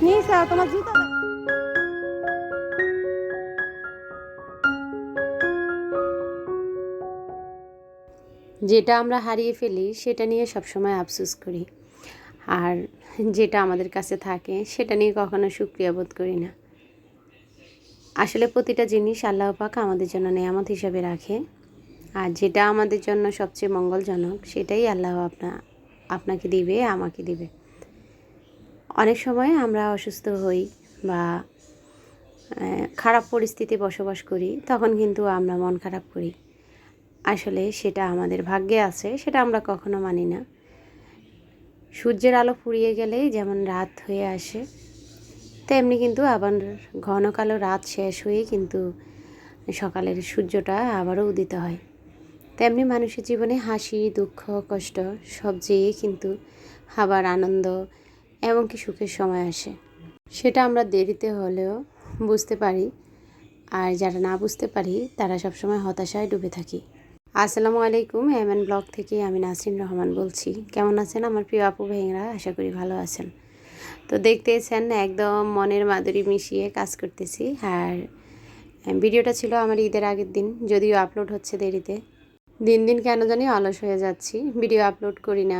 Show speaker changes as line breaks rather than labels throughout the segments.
তোমার
যেটা আমরা হারিয়ে ফেলি, সেটা নিয়ে সবসময় আফসোস করি। আর যেটা আমাদের কাছে থাকে, সেটা নিয়ে কখনো সুক্রিয়া বোধ করি না। আসলে প্রতিটা জিনিস আল্লাহ পাক আমাদের জন্য নেয়ামত হিসাবে রাখে। আর যেটা আমাদের জন্য সবচেয়ে মঙ্গলজনক, সেটাই আল্লাহ আপনা, আপনাকে দিবে, আমাকে দিবে। অনেক সময় আমরা অসুস্থ হই বা খারাপ পরিস্থিতি বসবাস করি, তখন কিন্তু আমরা মন খারাপ করি। আসলে সেটা আমাদের ভাগ্যে আছে, সেটা আমরা কখনো মানি না। সূর্যের আলো ফুরিয়ে গেলেই যেমন রাত হয়ে আসে, তেমনি কিন্তু আবার ঘন কালো রাত শেষ হয়ে কিন্তু সকালের সূর্যটা আবারও উদিত হয়। তেমনি মানুষের জীবনে হাসি, দুঃখ, কষ্ট সব যেয়ে কিন্তু আবার আনন্দ এমনকি সুখের সময় আসে। সেটা আমরা দেরিতে হলেও বুঝতে পারি আর যারা না বুঝতে পারি, তারা সবসময় হতাশায় ডুবে থাকি। আসসালামু আলাইকুম এম এন ব্লগ থেকে আমি নাসরিন রহমান বলছি। কেমন আছেন আমার প্রিয় আপু ভাইয়েরা? আশা করি ভালো আছেন। তো দেখতেছেন, একদম মনের মাধুরী মিশিয়ে কাজ করতেছি। আর ভিডিওটা ছিল আমার ঈদের আগের দিন, যদিও আপলোড হচ্ছে দেরিতে। দিন দিন কেন জানি অলস হয়ে যাচ্ছি। ভিডিও আপলোড করি না,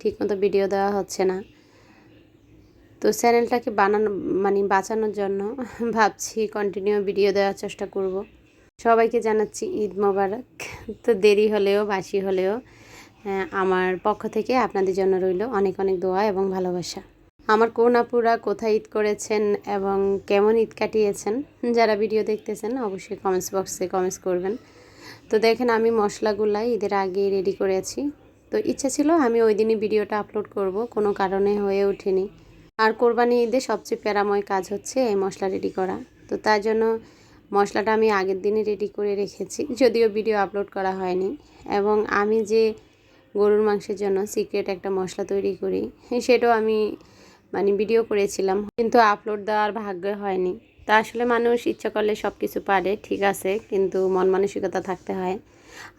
ঠিকমতো ভিডিও দেওয়া হচ্ছে না। তো চ্যানেলটাকে বানানো মানে বাঁচানোর জন্য ভাবছি কন্টিনিউ ভিডিও দেওয়ার চেষ্টা করব। সবাইকে জানাচ্ছি ঈদ মোবারক। তো দেরি হলেও, বাসি হলেও আমার পক্ষ থেকে আপনাদের জন্য রইল অনেক অনেক দোয়া এবং ভালোবাসা। আমার কোন আপুরা কোথায় ঈদ করেছেন এবং কেমন ঈদ কাটিয়েছেন, যারা ভিডিও দেখতেছেন, অবশ্যই কমেন্টস বক্সে কমেন্টস করবেন। তো দেখেন, আমি মশলাগুলা ঈদের আগে রেডি করেছি। তো ইচ্ছা ছিল আমি ওই দিনই ভিডিওটা আপলোড করব, কোনো কারণে হয়ে ওঠেনি। আর কোরবানি ঈদে সবচেয়ে প্যারাময় কাজ হচ্ছে এই মশলা রেডি করা। তো তার জন্য মশলাটা আমি আগের দিনে রেডি করে রেখেছি, যদিও ভিডিও আপলোড করা হয়নি। এবং আমি যে গরুর মাংসের জন্য সিক্রেট একটা মশলা তৈরি করি, সেটাও আমি মানে ভিডিও করেছিলাম, কিন্তু আপলোড দেওয়ার ভাগ্য হয়নি। তা আসলে মানুষ ইচ্ছা করলে সব কিছু পারে, ঠিক আছে, কিন্তু মন মানসিকতা থাকতে হয়।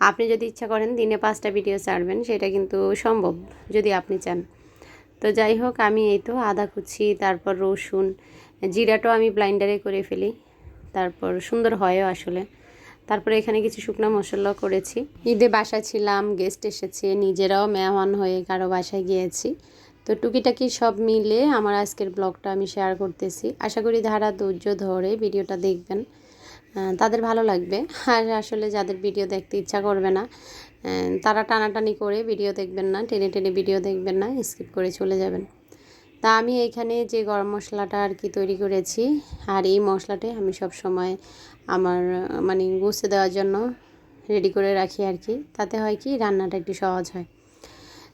আপনি যদি ইচ্ছা করেন দিনে পাঁচটা ভিডিও ছাড়বেন, সেটা কিন্তু সম্ভব, যদি আপনি চান। তো যাই হোক, আমি এই তো আদা কুচি, তারপর রসুন, জিরাটাও আমি ব্লাইন্ডারে করে ফেলি। তারপর সুন্দর হয়ও আসলে। তারপরে এখানে কিছু শুকনো মশলা করেছি। ঈদে বাসায় ছিলাম গেস্ট এসেছে, নিজেরাও মেহমান হয়ে কারও বাসায় গিয়েছি। তো টুকিটাকি সব মিলে আমার আজকের ব্লগটা আমি শেয়ার করতেছি। আশা করি ধারা ধৈর্য ধরে ভিডিওটা দেখবেন তাদের ভালো লাগবে। আর আসলে যাদের ভিডিও দেখতে ইচ্ছা করবে না তারা টানাটানি করে ভিডিও দেখবেন না, টেনে টেনে ভিডিও দেখবেন না স্কিপ করে চলে যাবেন। তা আমি এখানে যে গরম মশলাটা আর কি তৈরি করেছি, আর এই মশলাটাই আমি সব সময় আমার মানে গুছে দেওয়ার জন্য রেডি করে রাখি আর কি। তাতে হয় কি, রান্নাটা একটু সহজ হয়।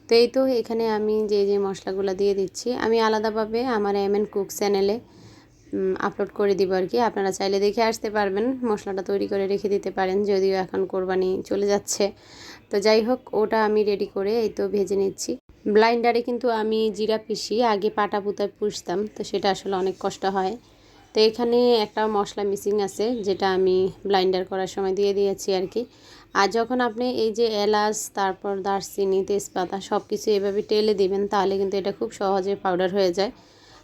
তো এই তো এখানে আমি যে যে মশলাগুলো দিয়ে দিচ্ছি, আমি আলাদাভাবে আমার এম এন কুক চ্যানেলে আপলোড করে দিব আর কি। আপনারা চাইলে দেখে আসতে পারবেন, মশলাটা তৈরি করে রেখে দিতে পারেন, যদিও এখন কোরবানি চলে যাচ্ছে। তো যাই হোক, ওটা আমি রেডি করে এই তো ভেজে নিচ্ছি। ব্লাইন্ডারে কিন্তু আমি জিরা পিষি, আগে পাটা পুতায় পুষতাম, তো সেটা আসলে অনেক কষ্ট হয়। তো এখানে একটা মশলা মিসিং আছে, যেটা আমি ব্লাইন্ডার করার সময় দিয়ে দিয়েছি আর কি। আর যখন আপনি এই যে এলাচ, তারপর দারচিনি, তেজপাতা সব কিছু এভাবে টেলে দিবেন, তাহলে কিন্তু এটা খুব সহজে পাউডার হয়ে যায়।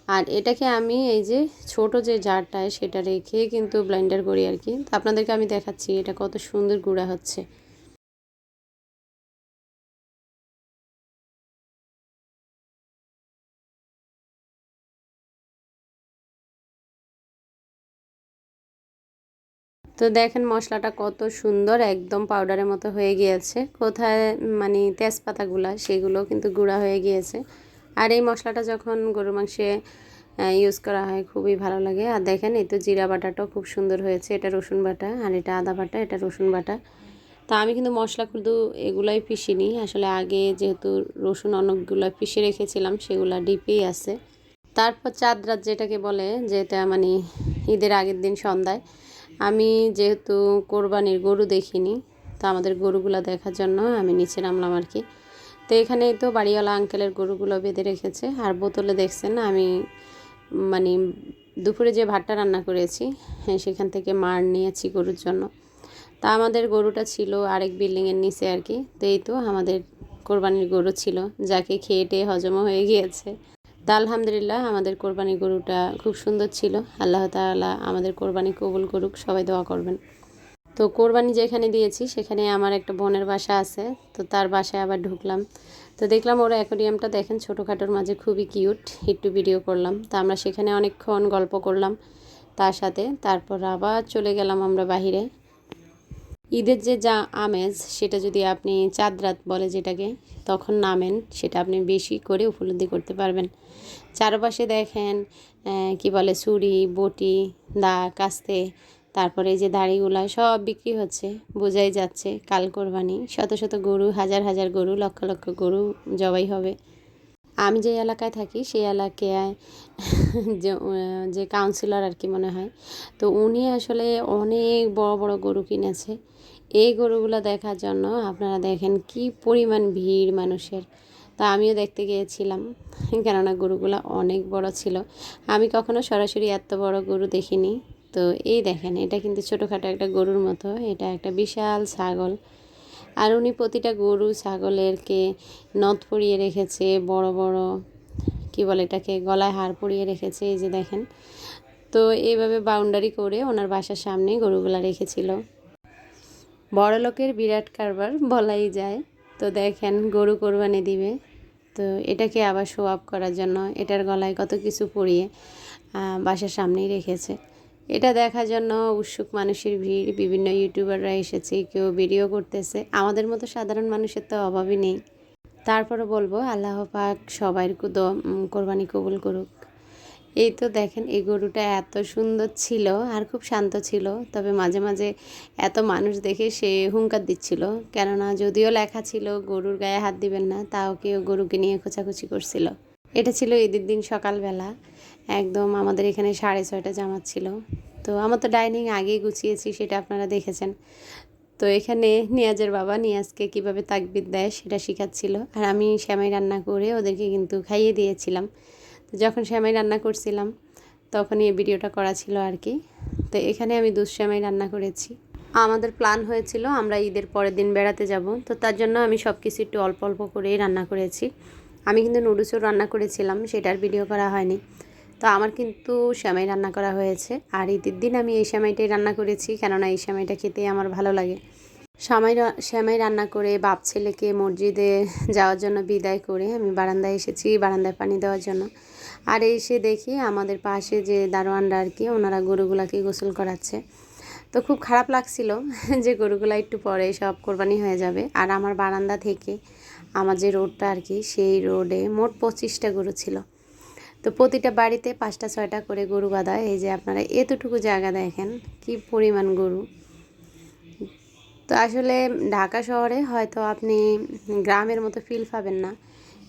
আর এটাকে আমি এই যে ছোট যে জারটায় সেটা রেখে কিন্তু ব্লেন্ডার করি আর কি। তো আপনাদেরকে আমি দেখাচ্ছি এটা কত সুন্দর গুঁড়া হচ্ছে। তো দেখেন মশলাটা কত সুন্দর, একদম পাউডারের মতো হয়ে গিয়েছে। কোথায় মানে তেজপাতাগুলা সেগুলো কিন্তু গুঁড়া হয়ে গিয়েছে। আর এই মশলাটা যখন গরু মাংসে ইউজ করা হয় খুবই ভালো লাগে। আর দেখেন, এই তো জিরা বাটাটাও খুব সুন্দর হয়েছে। এটা রসুন বাটা আর এটা আদা বাটা, এটা রসুন বাটা। তা আমি কিন্তু মশলা কিন্তু এগুলাই পিসিনি আসলে আগে যেহেতু রসুন অনেকগুলো পিষে রেখেছিলাম, সেগুলো ডিপেই আছে। তারপর চাঁদ রাত যেটাকে বলে, যেটা মানে ঈদের আগের দিন সন্ধ্যায়, আমি যেহেতু কোরবানির গরু দেখিনি, তো আমাদের গরুগুলো দেখার জন্য আমি নিচে নামলাম আর কি। তো এখানে তো বাড়িওয়ালা আঙ্কেলের গরুগুলো বেঁধে রেখেছে। আর বোতলে দেখছেন আমি মানে দুপুরে যে ভাতটা রান্না করেছি হ্যাঁ সেখান থেকে মার নিয়েছি গরুর জন্য। তা আমাদের গরুটা ছিল আরেক বিল্ডিংয়ের নিচে আর কি। তো এই তো আমাদের কোরবানির গরু ছিল, যাকে খেয়ে টেয়ে হজমও হয়ে গিয়েছে। তা আলহামদুলিল্লাহ আমাদের কোরবানি গরুটা খুব সুন্দর ছিল। আল্লাহ তাআলা আমাদের কোরবানি কবুল করুক, সবাই দোয়া করবেন। তো কোরবানি যেখানে দিয়েছি, সেখানে আমার একটা বোনের বাসা আছে, তো তার বাসায় আবার ঢুকলাম। তো দেখলাম ওরা অ্যাকোরিয়ামটা দেখেন ছোটোখাটোর মাঝে খুবই কিউট, একটু ভিডিও করলাম। তো আমরা সেখানে অনেকক্ষণ গল্প করলাম তার সাথে, তারপর আবার চলে গেলাম আমরা বাহিরে। ঈদের যে যা আমেজ, সেটা যদি আপনি চাঁদ রাত বলে যেটাকে, তখন নামেন, সেটা আপনি বেশি করে উপলব্ধি করতে পারবেন। চারপাশে দেখেন কি বলে, ছুরি, বটি, দা, কাস্তে তারপরে এই যে দাড়িগুলা সব বিক্রি হচ্ছে, বোঝাই যাচ্ছে কাল কোরবানি, শত শত গরু, হাজার হাজার গরু, লক্ষ লক্ষ গরু জবাই হবে। আমি যে এলাকায় থাকি সেই এলাকায় যে যে কাউন্সিলর আর কি মনে হয়, তো উনি আসলে অনেক বড় বড় গরু কিনেছে। এই গরুগুলো দেখার জন্য আপনারা দেখেন কি পরিমাণ ভিড় মানুষের। তা আমিও দেখতে গিয়েছিলাম, কেননা গরুগুলো অনেক বড় ছিল। আমি কখনো সরাসরি এত বড় গরু দেখিনি। তো এই দেখেন, এটা কিন্তু ছোটোখাটো একটা গরুর মতো, এটা একটা বিশাল ছাগল। আর উনি প্রতিটা গরু ছাগলেরকে নথ পরিয়ে রেখেছে, বড় বড়, কি বলে এটাকে, গলায় হার পরিয়ে রেখেছে, এই যে দেখেন। তো এইভাবে বাউন্ডারি করে ওনার বাসার সামনে গরুগুলা রেখেছিল। বড় লোকের বিরাট কারবার বলাই যায়। তো দেখেন, গরু কোরবানি দিবে। তো এটাকে আবার শো আপ করার জন্য, এটার গলায় কত কিছু পরিয়ে বাসার সামনেই রেখেছে। এটা দেখার জন্য উৎসুক মানুষের ভিড়, বিভিন্ন ইউটিউবাররা এসেছে, কেউ ভিডিও করতেছে। আমাদের মতো সাধারণ মানুষের তো অভাবই নেই। তারপরে বলব, আল্লাহ পাক সবাই কোরবানি কবুল করুক। এই তো দেখেন, এই গরুটা এত সুন্দর ছিল আর খুব শান্ত ছিল, তবে মাঝে মাঝে এত মানুষ দেখে সে হুঙ্কার দিচ্ছিল। কেননা যদিও লেখা ছিল, গরুর গায়ে হাত দিবেন না, তাও কেউ গরুকে নিয়ে খোঁচাখুচি করছিল। এটা ছিল ঈদের দিন সকালবেলা। একদম আমাদের এখানে সাড়ে ছয়টা জামাত ছিল। তো আমার তো ডাইনিং আগেই গুছিয়েছি, সেটা আপনারা দেখেছেন। তো এখানে নিয়াজের বাবা নিয়াজকে কীভাবে তাকবিদ দেয় সেটা শেখাচ্ছিল। আর আমি শ্যামাই রান্না করে ওদেরকে কিন্তু খাইয়ে দিয়েছিলাম। তো যখন শ্যামাই রান্না করছিলাম, তখনই এই ভিডিওটা করা ছিল আর কি। তো এখানে আমি দুঃশ্যামাই রান্না করেছি। আমাদের প্ল্যান হয়েছিল আমরা ঈদের পরের দিন বেড়াতে যাব। তো তার জন্য আমি সব কিছু একটু অল্প অল্প করেই রান্না করেছি। আমি কিন্তু নুডলসও রান্না করেছিলাম, সেটার ভিডিও করা হয়নি। তো আমার কিন্তু শ্যামাই রান্না করা হয়েছে। আর ঈদের দিন আমি এই শ্যামাইটাই রান্না করেছি, কেননা এই শ্যামাইটা খেতে আমার ভালো লাগে। শ্যামাই শ্যামাই রান্না করে বাপ ছেলেকে মসজিদে যাওয়ার জন্য বিদায় করে আমি বারান্দায় এসেছি, বারান্দায় পানি দেওয়ার জন্য। আর এসে দেখি আমাদের পাশে যে দারোয়ানরা আর কি, ওনারা গরুগুলাকে গোসল করাচ্ছে। তো খুব খারাপ লাগছিল যে গরুগুলা একটু পরে সব কোরবানি হয়ে যাবে। আর আমার বারান্দা থেকে আমার যে রোডটা আর কি, সেই রোডে মোট পঁচিশটা গরু ছিল। তো প্রতিটা বাড়িতে পাঁচটা, ছয়টা করে গরু বাঁধা এই যে আপনারা এতটুকু জায়গা দেখেন, কি পরিমাণ গরু। তো আসলে ঢাকা শহরে হয়তো আপনি গ্রামের মতো ফিল পাবেন না।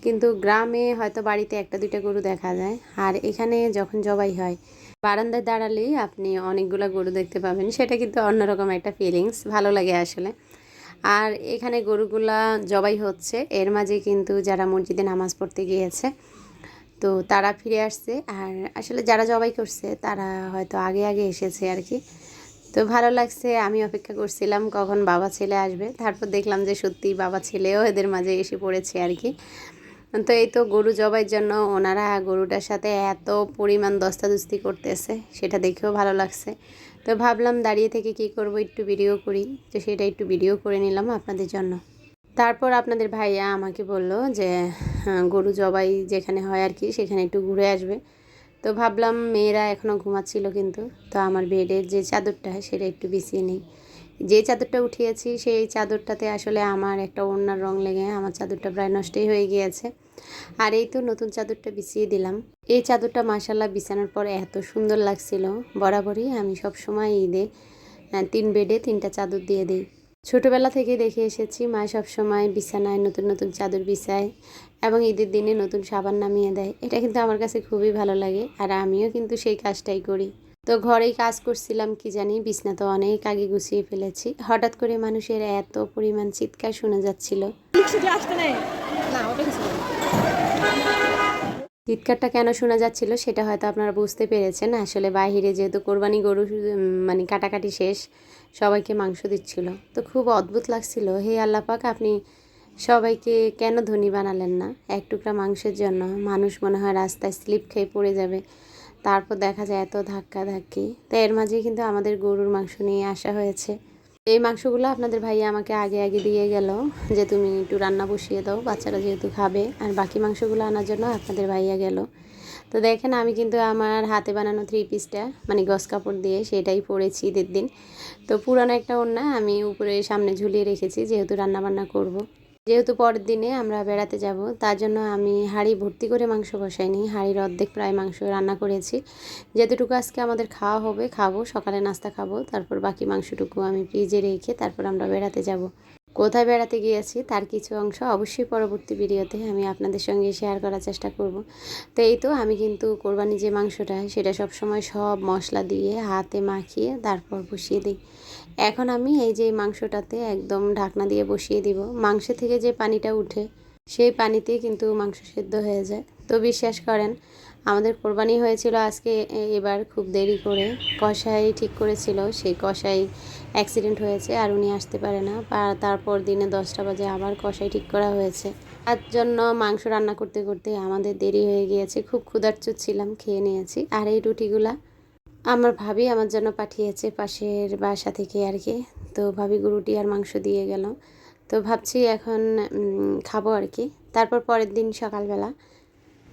কিন্তু গ্রামে হয়তো বাড়িতে একটা, দুইটা গরু দেখা যায়। আর এখানে যখন জবাই হয়, বারান্দায় দাঁড়ালেই আপনি অনেকগুলো গরু দেখতে পাবেন। সেটা কিন্তু অন্যরকম একটা ফিলিংস ভালো লাগে আসলে। আর এখানে গরুগুলা জবাই হচ্ছে। এর মাঝে কিন্তু যারা মসজিদে নামাজ পড়তে গিয়েছে তো তারা ফিরে আসছে। আর আসলে যারা জবাই করছে, তারা হয়তো আগে আগে এসেছে আর কি তো ভালো লাগছে, আমি অপেক্ষা করছিলাম কখন বাবা ছেলে আসবে। তারপর দেখলাম যে সত্যি বাবা ছেলেও এদের মাঝে এসে পড়েছে আর কি তো এই তো গরু জবাইয়ের জন্য ওনারা গরুটার সাথে এত পরিমাণ দস্তাদস্তি করতেছে, সেটা দেখেও ভালো লাগছে। তো ভাবলাম দাঁড়িয়ে থেকে কি করব একটু ভিডিও করি। তো সেটা একটু ভিডিও করে নিলাম আপনাদের জন্য। তারপর আপনাদের ভাইয়া আমাকে বলল যে হ্যাঁ, গরু জবাই যেখানে হয় আর কি সেখানে একটু ঘুরে আসবে। তো ভাবলাম মেয়েরা এখনও ঘুমাচ্ছিল কিন্তু তো আমার বেডের যে চাদরটা সেটা একটু বিছিয়ে নিই। যে চাদরটা উঠিয়েছি সেই চাদরটাতে আসলে আমার একটা ওড়নার রং লেগে আমার চাদরটা প্রায় নষ্টই হয়ে গিয়েছে। আর এই তো নতুন চাদরটা বিছিয়ে দিলাম। এই চাদরটা মাসাল্লাহ বিছানোর পর এত সুন্দর লাগছিল। বরাবরই আমি সব সময় ঈদে তিন বেডে তিনটা চাদর দিয়ে দিই। ছোটোবেলা থেকে দেখে এসেছি মা সবসময় বিছানায় নতুন নতুন চাদর বিছায় এবং ঈদের দিনে নতুন সাবান নামিয়ে দেয়। এটা কিন্তু আমার কাছে খুবই ভালো লাগে আর আমিও কিন্তু সেই কাজটাই করি। তো ঘরেই কাজ করছিলাম কি জানি বিছনা তো অনেক আগে গুছিয়ে ফেলেছি। হঠাৎ করে মানুষের এত পরিমাণ চিৎকার শোনা যাচ্ছিল। চিৎকারটা কেন শোনা যাচ্ছিল সেটা হয়তো আপনারা বুঝতে পেরেছেন। আসলে বাইরে যেহেতু কোরবানি গরু মানে কাটাকাটি শেষ, সবাইকে মাংস দিচ্ছিল। তো খুব অদ্ভুত লাগছিল, হে আল্লাপাক আপনি সবাইকে কেন ধনী বানালেন না? এক টুকরা মাংসের জন্য। মানুষ মনে হয় রাস্তায় স্লিপ খেয়ে পড়ে যাবে। তারপর দেখা যায় এত ধাক্কা ধাক্কি তো এর মাঝে কিন্তু আমাদের গরুর মাংস নিয়ে আসা হয়েছে। এই মাংসগুলো আপনাদের ভাইয়া আমাকে আগে আগে দিয়ে গেল যে তুমি একটু রান্না বসিয়ে দাও, বাচ্চারা যেহেতু খাবে। আর বাকি মাংসগুলো আনার জন্য আপনাদের ভাইয়া গেল। তো দেখেন আমি কিন্তু আমার হাতে বানানো থ্রি পিসটা মানে গস কাপড় দিয়ে সেটাই পরেছি ঈদের দিন। তো পুরানো একটা ওড়না আমি উপরে সামনে ঝুলিয়ে রেখেছি, যেহেতু রান্না বান্না করব। যেহেতু পরের দিনে আমরা বেড়াতে যাব, তার জন্য আমি হাঁড়ি ভর্তি করে মাংস বসাইনি হাঁড়ির অর্ধেক প্রায় মাংস রান্না করেছি। যেতটুকু আজকে আমাদের খাওয়া হবে, খাব, সকালে নাস্তা খাব, তারপর বাকি মাংসটুকু আমি ফ্রিজে রেখে তারপর আমরা বেড়াতে যাব। কোথায় বেড়াতে গিয়েছি তার কিছু অংশ অবশ্যই পরবর্তী ভিডিওতে আমি আপনাদের সঙ্গে শেয়ার করার চেষ্টা করব। তো এই তো আমি কিন্তু কোরবানি যে মাংসটা সেটা সব সময় সব মশলা দিয়ে হাতে মাখিয়ে তারপর বসিয়ে দিই। এখন আমি এই যে মাংসটাতে একদম ঢাকনা দিয়ে বসিয়ে দিব। মাংস থেকে যে পানিটা উঠে সেই পানিতেই কিন্তু মাংস সেদ্ধ হয়ে যায়। তো বিশ্বাস করেন আমাদের কোরবানি হয়েছিল আজকে এবার খুব দেরি করে। কষাই ঠিক করেছিল, সেই কষাই অ্যাক্সিডেন্ট হয়েছে আর উনি আসতে পারে না। তারপর দিনে দশটা বাজে আবার কষাই ঠিক করা হয়েছে। তার জন্য মাংস রান্না করতে করতে আমাদের দেরি হয়ে গিয়েছে। খুব ক্ষুধার্ত ছিলাম, খেয়ে নিয়েছি। আর এই রুটিগুলা আমার ভাবি আমার জন্য পাঠিয়েছে পাশের বাসা থেকে আর কি। তো ভাবি গুরুটি আর মাংস দিয়ে গেল। তো ভাবছি এখন খাব আর কি। তারপর পরের দিন সকালবেলা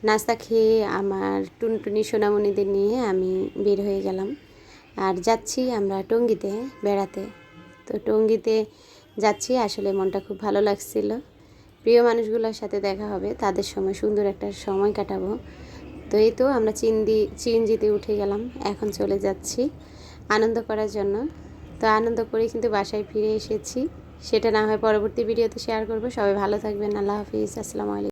নাস্তা খেয়ে আমার টুনটুনি সোনামণিদের নিয়ে আমি বের হয়ে গেলাম। আর যাচ্ছি আমরা টঙ্গিতে বেড়াতে। তো টঙ্গিতে যাচ্ছি, আসলে মনটা খুব ভালো লাগছিল। প্রিয় মানুষগুলোর সাথে দেখা হবে, তাদের সময় সুন্দর একটা সময় কাটাবো। তো এই তো আমরা চিন্দি, চিনজিতে উঠে গেলাম, এখন চলে যাচ্ছি আনন্দ করার জন্য। তো আনন্দ করে কিন্তু বাসায় ফিরে এসেছি। সেটা না হয় পরবর্তী ভিডিওতে শেয়ার করব। সবাই ভালো থাকবেন, আল্লাহ হাফিজ, আসসালামু আলাইকুম।